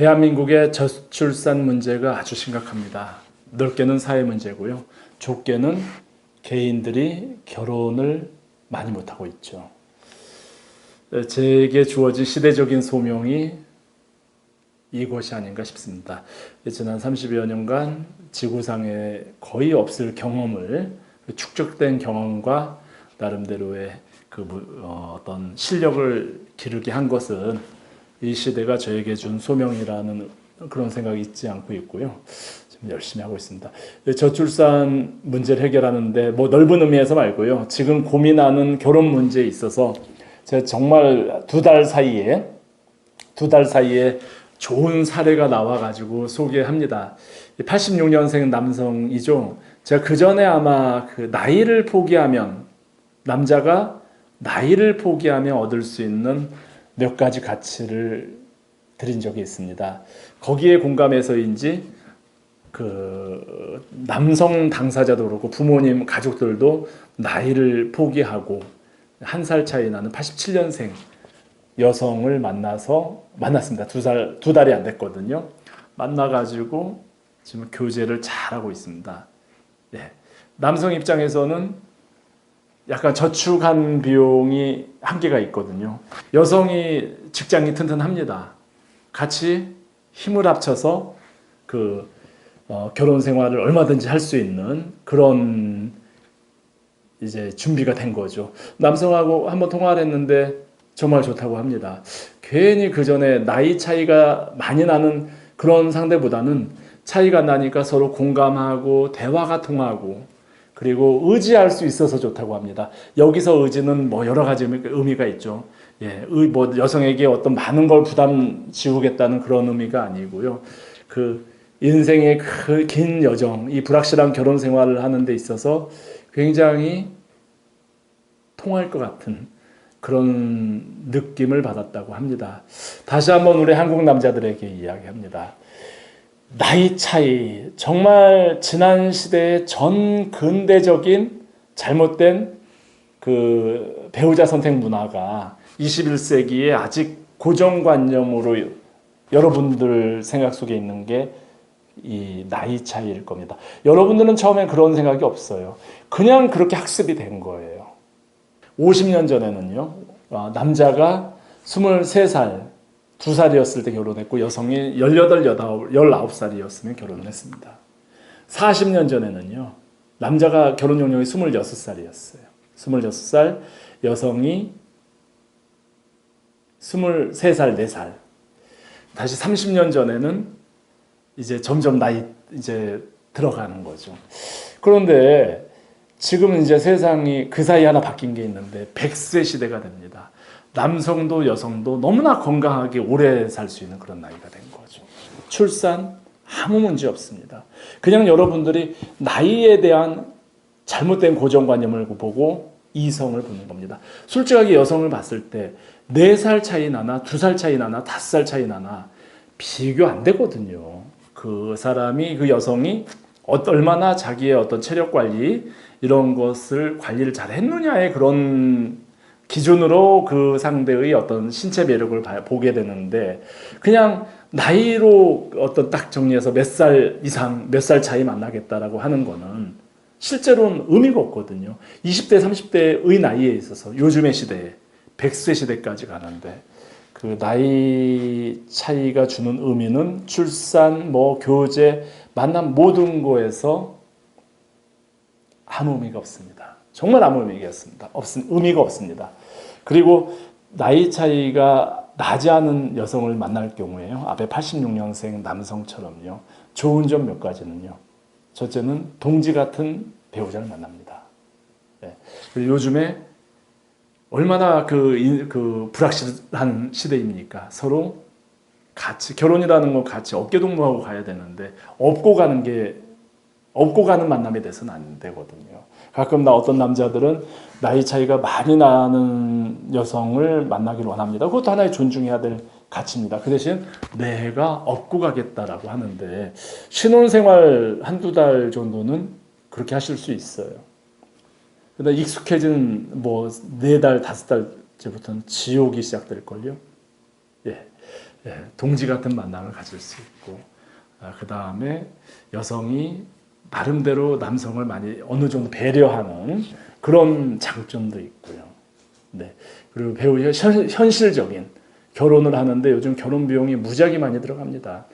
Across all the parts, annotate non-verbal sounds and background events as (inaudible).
대한민국의 저출산 문제가 아주 심각합니다. 넓게는 사회 문제고요. 좁게는 개인들이 결혼을 많이 못하고 있죠. 제게 주어진 시대적인 소명이 이것이 아닌가 싶습니다. 지난 30여 년간 지구상에 거의 없을 경험을 축적된 경험과 나름대로의 그 어, 어떤 실력을 기르게 한 것은 이 시대가 저에게 준 소명이라는 그런 생각이 있지 않고 있고요. 열심히 하고 있습니다. 저출산 문제를 해결하는데 뭐 넓은 의미에서 말고요. 지금 고민하는 결혼 문제에 있어서 제가 정말 두 달 사이에 두 달 사이에 좋은 사례가 나와가지고 소개합니다. 86년생 남성이죠. 제가 그 전에 아마 그 나이를 포기하면 남자가 나이를 포기하면 얻을 수 있는 몇 가지 가치를 드린 적이 있습니다. 거기에 공감해서인지 그 남성 당사자도 그렇고 부모님 가족들도 나이를 포기하고 한 살 차이 나는 87년생 여성을 만나서 만났습니다. 두 살, 두 달이 안 됐거든요. 만나가지고 지금 교제를 잘하고 있습니다. 네. 남성 입장에서는 약간 저축한 비용이 한계가 있거든요. 여성이 직장이 튼튼합니다. 같이 힘을 합쳐서 그 어, 결혼 생활을 얼마든지 할 수 있는 그런 이제 준비가 된 거죠. 남성하고 한번 통화를 했는데 정말 좋다고 합니다. 괜히 그 전에 나이 차이가 많이 나는 그런 상대보다는 차이가 나니까 서로 공감하고 대화가 통하고 그리고 의지할 수 있어서 좋다고 합니다. 여기서 의지는 뭐 여러 가지 의미가 있죠. 예, 의, 뭐 여성에게 어떤 많은 걸 부담 지우겠다는 그런 의미가 아니고요. 그 인생의 그 긴 여정, 이 불확실한 결혼 생활을 하는 데 있어서 굉장히 통할 것 같은 그런 느낌을 받았다고 합니다. 다시 한번 우리 한국 남자들에게 이야기합니다. 나이 차이, 정말 지난 시대의 전 근대적인 잘못된 그 배우자 선택 문화가 21세기에 아직 고정관념으로 여러분들 생각 속에 있는 게 이 나이 차이일 겁니다. 여러분들은 처음엔 그런 생각이 없어요. 그냥 그렇게 학습이 된 거예요. 50년 전에는요, 아, 남자가 23살, 2살이었을 때 결혼했고 여성이 18, 18, 19살이었으면 결혼을 했습니다. 40년 전에는요, 남자가 결혼 연령이 26살이었어요. 26살, 여성이 23살, 4살. 다시 30년 전에는 이제 점점 나이 이제 들어가는 거죠. 그런데 지금 이제 세상이 그 사이 하나 바뀐 게 있는데 100세 시대가 됩니다. 남성도 여성도 너무나 건강하게 오래 살 수 있는 그런 나이가 된 거죠. 출산 아무 문제 없습니다. 그냥 여러분들이 나이에 대한 잘못된 고정관념을 보고 이성을 보는 겁니다. 솔직하게 여성을 봤을 때 4살 차이 나나 2살 차이 나나 5살 차이 나나 비교 안 되거든요. 그 사람이 그 여성이 얼마나 자기의 어떤 체력 관리 이런 것을 관리를 잘 했느냐의 그런 기준으로 그 상대의 어떤 신체 매력을 보게 되는데 그냥 나이로 어떤 딱 정리해서 몇 살 이상 몇 살 차이 만나겠다라고 하는 거는 실제로는 의미가 없거든요. 20대 30대의 나이에 있어서 요즘의 시대에 100세 시대까지 가는데 그 나이 차이가 주는 의미는 출산, 뭐 교제, 만남 모든 거에서 아무 의미가 없습니다. 정말 아무 의미가 없습니다. 없, 의미가 없습니다. 그리고 나이 차이가 나지 않은 여성을 만날 경우에요. 앞에 86년생 남성처럼요. 좋은 점 몇 가지는요. 첫째는 동지 같은 배우자를 만납니다. 네. 요즘에 얼마나 그, 그 불확실한 시대입니까? 서로 같이, 결혼이라는 건 같이 어깨동무하고 가야 되는데, 업고 가는 게 업고 가는 만남이 돼서는 안 되거든요. 가끔 나 어떤 남자들은 나이 차이가 많이 나는 여성을 만나기를 원합니다. 그것도 하나의 존중해야 될 가치입니다. 그 대신 내가 업고 가겠다라고 하는데 신혼생활 한두 달 정도는 그렇게 하실 수 있어요. 근데 익숙해진 뭐 네 달, 다섯 달째부터는 지옥이 시작될걸요. 예. 예, 동지 같은 만남을 가질 수 있고 그 다음에 여성이 나름대로 남성을 많이 어느 정도 배려하는 그런 장점도 있고요. 네. 그리고 배우 현, 현실적인 결혼을 하는데 요즘 결혼 비용이 무지하게 많이 들어갑니다.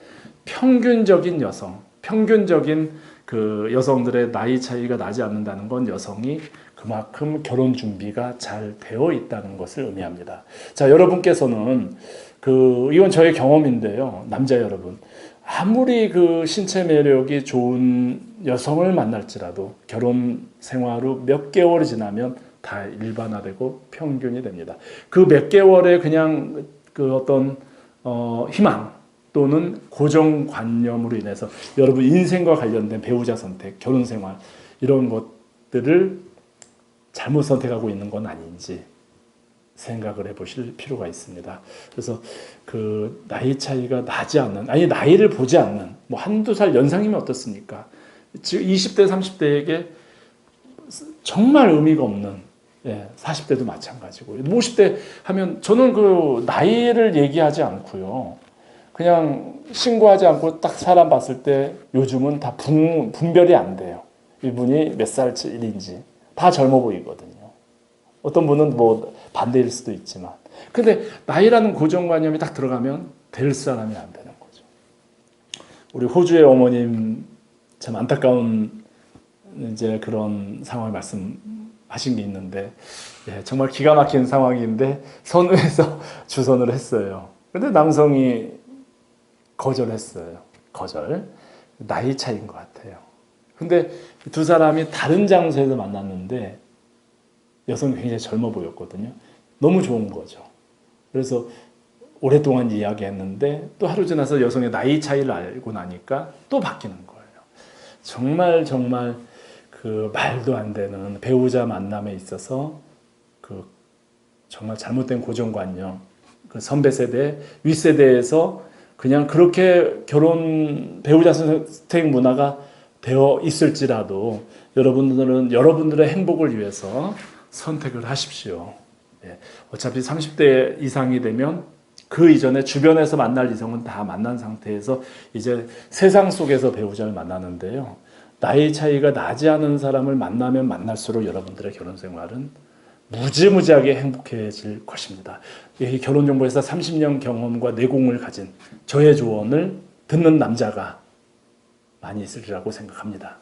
평균적인 여성, 평균적인 그 여성들의 나이 차이가 나지 않는다는 건 여성이 그만큼 결혼 준비가 잘 되어 있다는 것을 의미합니다. 자, 여러분께서는 그 이건 저의 경험인데요. 남자 여러분. 아무리 그 신체 매력이 좋은 여성을 만날지라도 결혼 생활 후 몇 개월이 지나면 다 일반화되고 평균이 됩니다. 그 몇 개월의 그냥 그 어떤 어, 희망 또는 고정관념으로 인해서 여러분 인생과 관련된 배우자 선택, 결혼 생활 이런 것들을 잘못 선택하고 있는 건 아닌지 생각을 해보실 필요가 있습니다. 그래서 그 나이 차이가 나지 않는, 아니 나이를 보지 않는, 뭐 한두 살 연상이면 어떻습니까? 지금 20대, 30대에게 정말 의미가 없는 예, 40대도 마찬가지고 50대 하면 저는 그 나이를 얘기하지 않고요. 그냥 신고하지 않고 딱 사람 봤을 때 요즘은 다 분, 분별이 안 돼요. 이분이 몇 살인지 다 젊어 보이거든요. 어떤 분은 뭐 반대일 수도 있지만. 근데 나이라는 고정관념이 딱 들어가면 될 사람이 안 되는 거죠. 우리 호주의 어머님 참 안타까운 이제 그런 상황을 말씀하신 게 있는데 예, 정말 기가 막힌 상황인데 선우에서 (laughs) 주선을 했어요. 근데 남성이 거절했어요. 거절. 나이 차이인 것 같아요. 근데 두 사람이 다른 장소에서 만났는데 여성이 굉장히 젊어 보였거든요. 너무 좋은 거죠. 그래서 오랫동안 이야기했는데 또 하루 지나서 여성의 나이 차이를 알고 나니까 또 바뀌는 거예요. 정말 정말 그 말도 안 되는 배우자 만남에 있어서 그 정말 잘못된 고정관념, 그 선배 세대, 윗 세대에서 그냥 그렇게 결혼 배우자 선택 문화가 되어 있을지라도 여러분들은 여러분들의 행복을 위해서 선택을 하십시오. 예. 어차피 30대 이상이 되면 그 이전에 주변에서 만날 이성은 다 만난 상태에서 이제 세상 속에서 배우자를 만나는데요. 나이 차이가 나지 않은 사람을 만나면 만날수록 여러분들의 결혼 생활은 무지무지하게 행복해질 것입니다. 이 결혼정보에서 30년 경험과 내공을 가진 저의 조언을 듣는 남자가 많이 있으리라고 생각합니다.